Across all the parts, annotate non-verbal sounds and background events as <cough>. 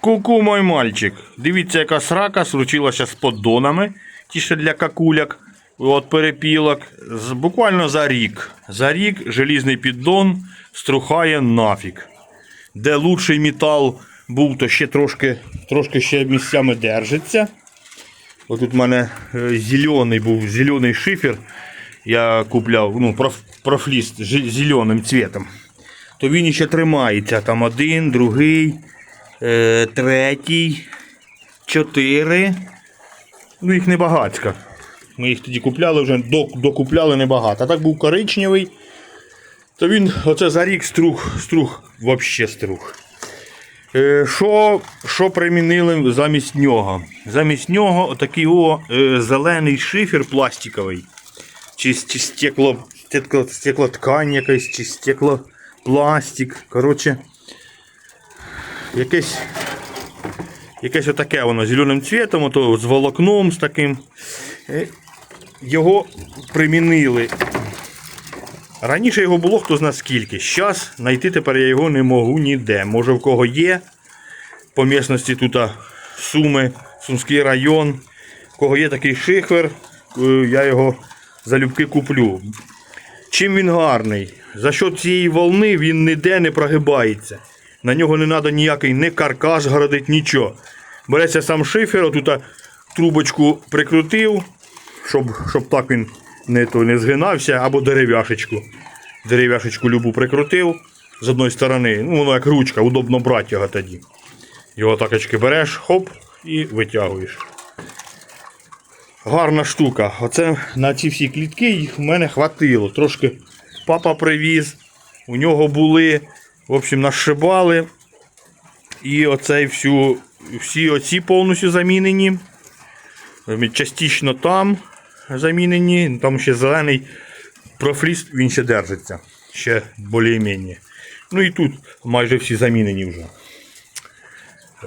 Ку-ку, мой мальчик. Дивіться, яка срака случилася з поддонами. Ті ще для какуляк. От перепілок. Буквально за рік. За рік желізний піддон струхає нафіг. Де лучший метал був, то ще трошки, трошки ще місцями держиться. Ось тут в мене е, зелений був, зелений шифер. Я купляв, ну, проф, профліст з зеленим цветом. То він ще тримається. Там один, другий, третій, чотири. Ну, їх небагацько. Ми їх тоді купляли вже, докупляли небагато. А так був коричневий. То він оце за рік струх, струх, взагалі струх. Е, Що, що примінили замість нього? Замість нього отакий о, е, зелений шифер пластиковий. Чи, чи стекло, стекло, стеклоткань якась, чи стеклопластик. Коротше, якесь, якесь отаке воно зеленим цвітом, ото з волокном з таким. Е, Його примінили. Раніше його було хто зна скільки. Зараз знайти тепер я його не можу ніде. Може в кого є. По місності тут Суми, Сумський район. В кого є такий шихвер, е, я його залюбки куплю. Чим він гарний? За що цієї волни він ніде не прогибається. На нього не треба ніякий не каркас городить, нічого. Береться сам шифер, отут трубочку прикрутив, щоб, щоб так він не, то, не згинався, або дерев'яшечку. Дерев'яшечку любу прикрутив з одної сторони. Ну, воно як ручка, удобно брати його тоді. Його такочки береш, хоп, і витягуєш. Гарна штука. Оце на ці всі клітки їх в мене хватило. Трошки папа привіз, у нього були, в общем, нашибали. І оцей всю, всі оці повністю замінені. Частично там замінені, там ще зелений профліс, він ще держиться. Ще більш-менш. Ну і тут майже всі замінені вже.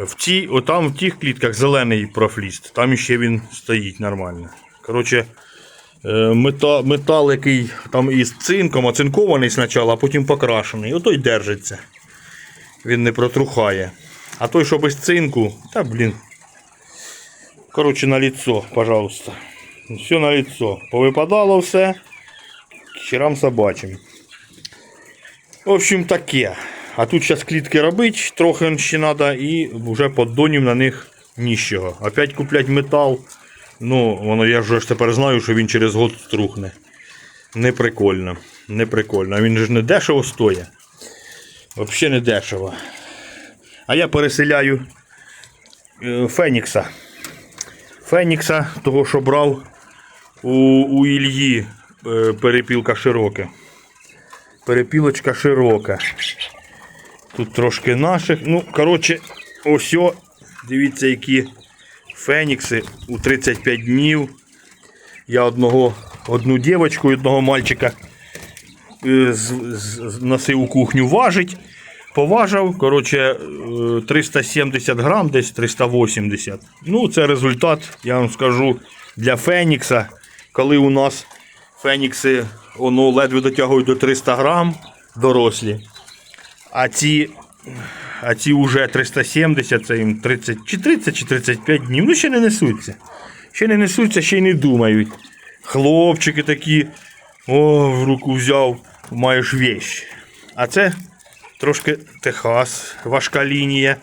В ті, отам в тих клітках зелений профліст, там ще він стоїть нормально. Коротше, метал, який там із цинком, оцинкований спочатку, а потім покрашений. Отой держиться. Він не протрухає. А той, що без цинку, та блін. Коротше, на лицо, пожалуйста. Все на лицо. Повипадало все. Херам собачим. В общем, таке. А тут зараз клітки робить, трохи ще треба, і вже поддонів на них ніщого. Опять куплять метал. Ну, воно я вже ж тепер знаю, що він через год струхне. Не прикольно. Не прикольно. А він ж не дешево стоїть. Взагалі не дешево. А я переселяю е, Фенікса. Фенікса, того, що брав у, у Ільї е, перепілка широка. Перепілочка широка. Тут трошки наших. Ну, коротше, ось. Дивіться, які фенікси у 35 днів. Я одного, одну дівчинку і одного мальчика е, носив у кухню важить. Поважав, коротше, е, 370 грам, десь 380. Ну, це результат, я вам скажу, для Фенікса. Коли у нас Фенікси воно ледве дотягують до 300 грам дорослі. А ці, а ці вже 370, це їм 30, чи 30 чи 35 днів. Ну ще не несуться. Ще не несуться, ще й не думають. Хлопчики такі, о, в руку взяв, маєш вещь. А це трошки Техас, важка лінія.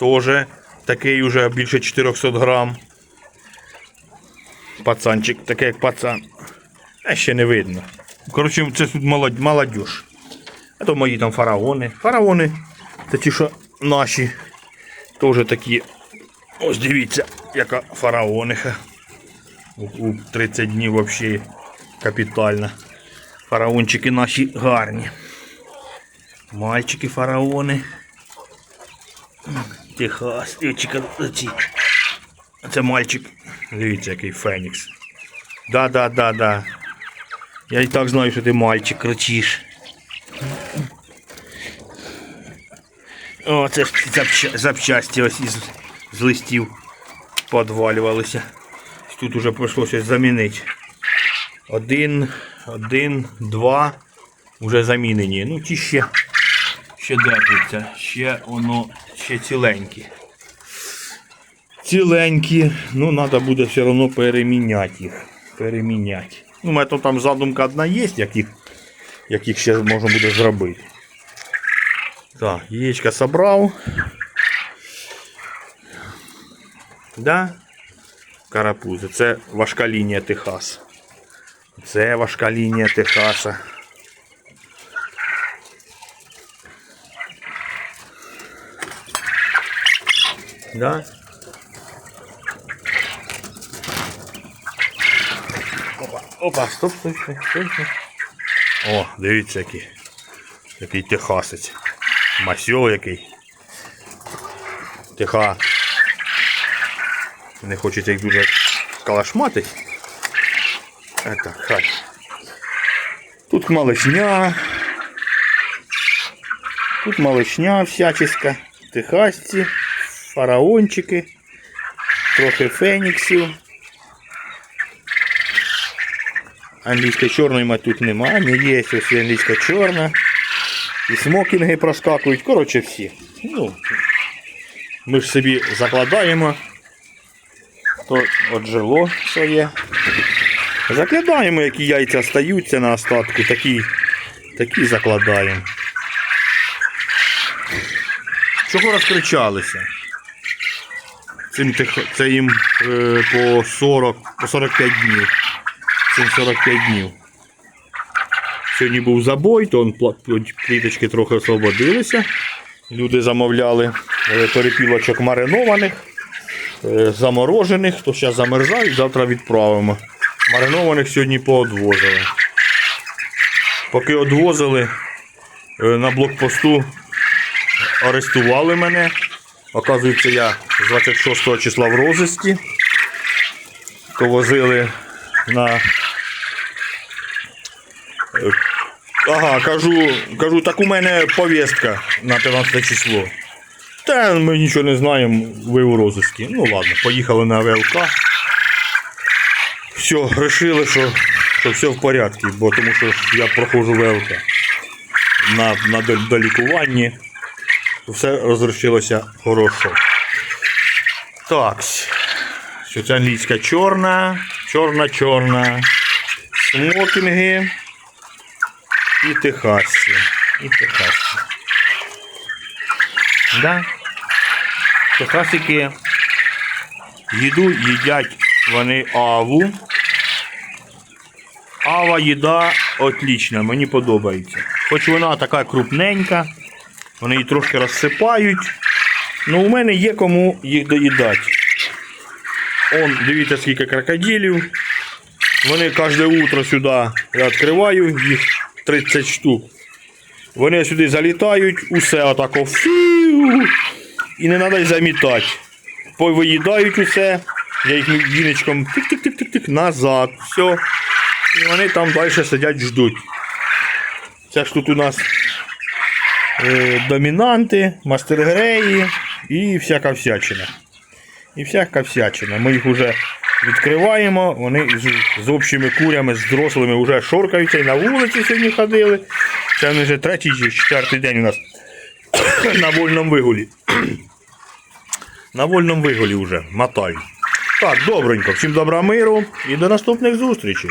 Теж такий уже більше 400 грам. Пацанчик, такий як пацан. А ще не видно. Коротше, це тут молодь, молодіж. А то мої там фараони. Фараони, це ті, що наші. Теж такі. Ось дивіться, яка фараониха. У, у 30 днів взагалі капітальна. Фараончики наші гарні. Мальчики фараони. Техас. Це мальчик. Дивіться, який Фенікс. Да, да, да, да. Я і так знаю, що ти мальчик кричиш. О, це запчасті ось із з листів подвалювалися. Тут уже прийшлося замінити. Один, один, два вже замінені. Ну ті ще, ще держаться, ще воно ще ціленькі. ціленькі. Ну, треба буде все одно переміняти їх. Переміняти. Ну, у мене там задумка одна є, як їх, як їх ще можна буде зробити. Так, яєчка собрав. Да? Карапузи. Це важка лінія Техас. Це важка лінія Техаса. Да? Опа, опа, стоп, стоп, стоп. стоп. О, дивіться який. Який техасець. Масьол який. Теха. Не хочеться їх дуже калашматить. Так, хай. Тут малышня. Тут малышня всяческа. Техасці, фараончики, трохи феніксів. Англійської чорної тут немає, не є ось англійська чорна. І смокінги проскакують. Коротше всі. Ну, ми ж собі закладаємо. То от жило своє. Закладаємо, які яйця стаються на остатку, такі, такі закладаємо. Чого розкричалися? Цим тих, це їм е, по 40, по 45 днів. Цим 45 днів. Сьогодні був забой, то пліточки трохи освободилися. Люди замовляли е, перепілочок маринованих, е, заморожених, то зараз замерзають, завтра відправимо. Маринованих сьогодні поодвозили. Поки одвозили е, на блокпосту арестували мене. Оказується, я з 26 числа в розиску. Повозили на. Ага, кажу, кажу, так у мене повістка на 15 число. Та ми нічого не знаємо, ви у розиску. Ну ладно, поїхали на ВЛК. Все, вирішили, що, що все в порядку, бо тому що я проходжу ВЛК на, на долікуванні все розрішилося хорошо. Так. Що це англійська чорна, чорна, чорна. Смокінги. І техасці. І техасці. Да? Техасики їду їдять вони аву. Ава їда отлічна, мені подобається. Хоч вона така крупненька, вони її трошки розсипають. Ну, у мене є кому їх доїдати. Он, дивіться, скільки крокодилів. Вони кожне утро сюди я відкриваю, їх 30 штук. Вони сюди залітають, усе отако фіу, і не треба й замітати. Повиїдають усе, я їх віничком тик-тик-тик-тик-тик назад. Все. І вони там далі сидять, ждуть. Це ж тут у нас е, домінанти, мастергреї і всяка всячина. І всяка всячина. Ми їх вже відкриваємо, вони з, з общими курями, з дорослими вже шоркаються і на вулиці сьогодні ходили. Це вже третій чи четвертий день у нас <coughs> на вольному вигулі. <coughs> На вольному вигулі вже мотають. Так, добренько. Всім добра миру і до наступних зустрічей.